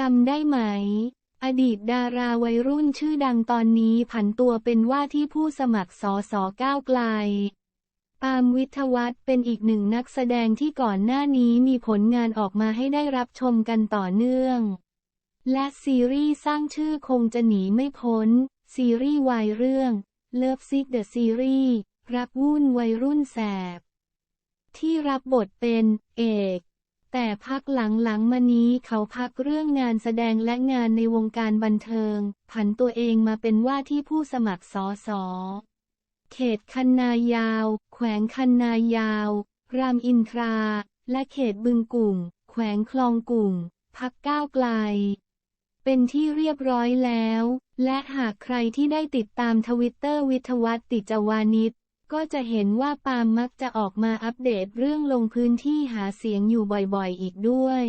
จำได้ไหม อดีตดาราวัยรุ่นชื่อดังตอนนี้ผันตัวเป็นว่าที่ผู้สมัครสอสอก้าวไกล ปามวิทยวัฒน์เป็นอีกหนึ่งนักแสดงที่ก่อนหน้านี้มีผลงานออกมาให้ได้รับชมกันต่อเนื่อง และซีรีส์สร้างชื่อคงจะหนีไม่พ้น ซีรีส์วายเรื่อง Love Sick the Series รักวุ่นวัยรุ่นแสบ ที่รับบทเป็นเอก แต่พักหลังๆมานี้เขาพักเรื่องงานแสดงและงานในวงการบันเทิง ผันตัวเองมาเป็นว่าที่ผู้สมัครสอสอเขตคันนายาว แขวงคันนายาว รามอินทรา และเขตบึงกุ่งแขวงคลองกุ่งพักก้าวไกล เป็นที่เรียบร้อยแล้ว และหากใครที่ได้ติดตามทวิตเตอร์วิทวัฒน์ติจวานิช ก็จะเห็นว่าปาล์มมักจะออกมาอัปเดตเรื่องลงพื้นที่หาเสียงอยู่บ่อยๆ อีกด้วย